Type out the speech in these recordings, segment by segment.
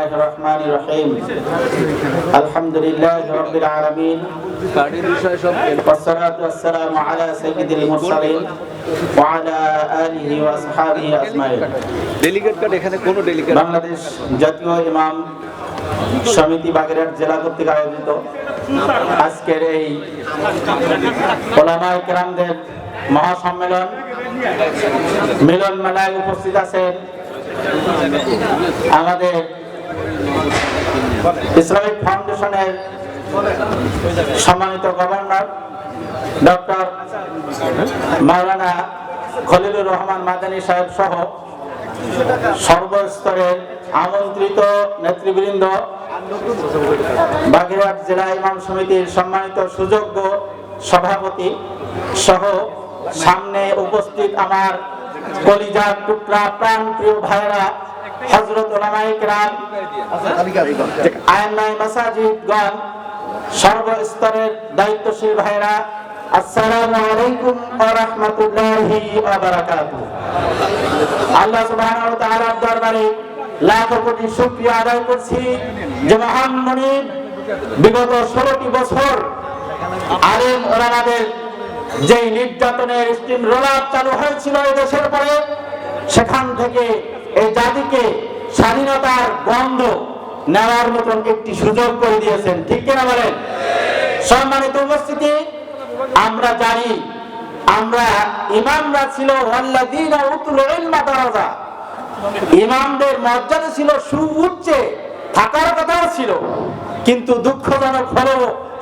الله الرحمن الرحيم الحمد لله رب العالمين কার্ডের বিষয় সব والصلاة والسلام على سيد المرسلين وعلى آله وأصحابه أجمعين ডেলিগেট কার্ড এখানে কোনো ডেলিগেট বাংলাদেশ জাতীয় ইমাম সমিতি বাগেরহাট জেলা কর্তৃক আয়োজিত আজকের এই ওলামায় কেরামদের মহাসম্মেলন মিলন মেলায় উপস্থিত আছেন আমাদের ইসলামিক ফাউন্ডেশনের সম্মানিত গভর্নর ডক্টর মাওলানা খলিলুর রহমান মাদানী সাহেব সহ সর্বস্তরের আমন্ত্রিত নেতৃবৃন্দ, বাগেরহাট জেলা ইমাম সমিতির সম্মানিত সুযোগ্য সভাপতি সহ সামনে উপস্থিত আমার কলিজার টুকরা প্রাণ প্রিয় ভাইরা হজরত ওলামাইক রাম আইনাই মাসাজিদগণ, সর্বস্তরের দায়িত্বশীল ভাইরা আসসালামু আলাইকুম ওয়া রাহমাতুল্লাহি ওয়া বারাকাতুহু। আল্লাহ সুবহানাহু ওয়া তাআলার দরবারে লাখ কোটি শুকরিয়া আদায় করছি যে মহান বিগত ষোলোটি বছর আলেম ওলামাদের নির্যাতনের স্টিম রোলার চালু হয়েছিল এই দেশের পরে সেখান থেকে এই জাতিকে স্বাধীনতার গন্ধ নেওয়ার মতন একটি সুযোগ করে দিয়েছেন। ঠিক কিনা বলেন? সম্মানিত উপস্থিতি, আমরা জানি, আমরা ইমামরা ছিল ইমামদের মর্যাদা ছিল সুউচ্চে, থাকার কথাও ছিল। কিন্তু দুঃখজনক হলো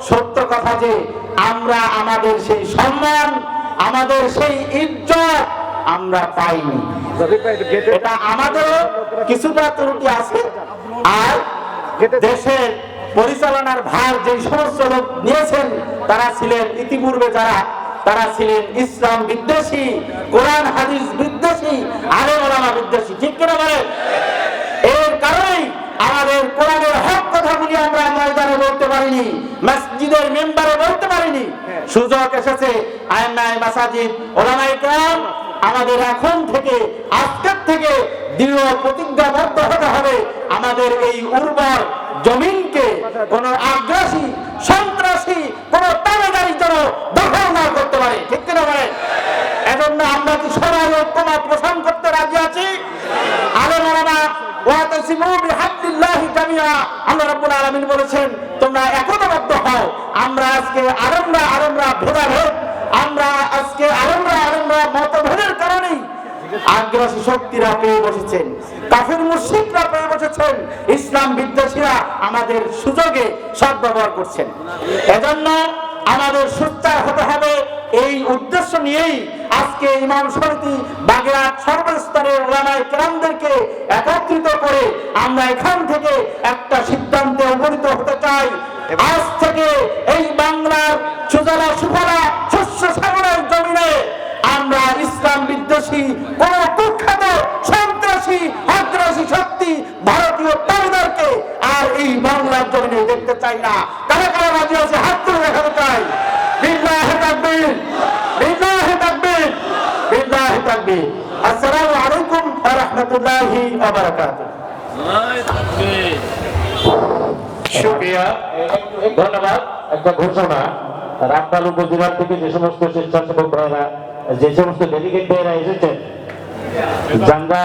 সত্য কথা যে, আমরা আমাদের সেই সম্মান, আমাদের সেই ইজ্জত আমরা পাইনি। এটা আমাদেরও কিছুটা ত্রুটি আছে। আর দেশের পরিচালনার ভার যে সমস্ত লোক নিয়েছেন তারা ছিলেন ইতিপূর্বে যারা তারা ছিলেন ইসলাম বিদ্বেষী কোরআন হাদিস বিদ্বেষী আলে ওলামা বিদ্বেষী। ঠিক কিনা বলেন এর কারণেই আমাদের কোরআনের হক কথাগুলি আমরা ময়দানে বলতে পারিনি মসজিদের মেম্বারে বলতে পারিনি। সুযোগ এসেছে আইনাই মাসাজিদ ওলামাই কেরাম আমাদের এখন থেকে, আজকের থেকে দৃঢ় প্রতিজ্ঞাবদ্ধ হতে হবে। আমাদের এই উর্বর জমিনকে কোন আগ্রাসী, সন্ত্রাসী, কোন তাবেদারি যেন দখল না করতে পারে। ঠিক কিনা বলেন? এজন্য আমরা কি সবাই ঐক্যমত পোষণ করতে রাজি আছি? আমরা আজকে আরমরা আরমরা ভেদাভেদ, আমরা আজকে আরমরা আরমরা কারণেই আগ্রাসী শক্তিরা পেয়ে বসেছেন। কাফের মুশরিকরা পেয়ে বসেছেন। ইসলাম বিদ্বেষীরা আমাদের সুযোগে সদ্ব্যবহার করছেন। এজন্য আমাদের সোচ্চার হতে হবে। এই উদ্দেশ্য নিয়েই আজকে ইমাম সমিতি বাগেরহাট সর্বস্তরের ওলামায় কেরামদেরকে একত্রিত করে আমরা এখান থেকে একটা সিদ্ধান্তে উপনীত হতে চাই। আজ থেকে এই বাংলার সুজলা সুফলা শস্য সাগরের জমিনে আমরা বিদ্বেষী কোন কুখ্যাত সন্ত্রাসী আগ্রাসী শক্তি ভারতীয় তামিদারকে আর এই বাংলার জমিনে দেখতে চাই না। কারা কারা রাজি আছে? হাত তুলে দেখাতে চাই। বিল্লাহে বিল্লাহে বিল্লাহে আসসালামু আলাইকুম ওয়া রাহমাতুল্লাহি ওয়া বারাকাতুহু। ধন্যবাদ। একটা ঘোষণা, রামপাল উপজেলা থেকে যে সমস্ত স্বেচ্ছাসেবক ভাইয়েরা যে সমস্ত ডেলিগেট এসেছেন জাঙ্গা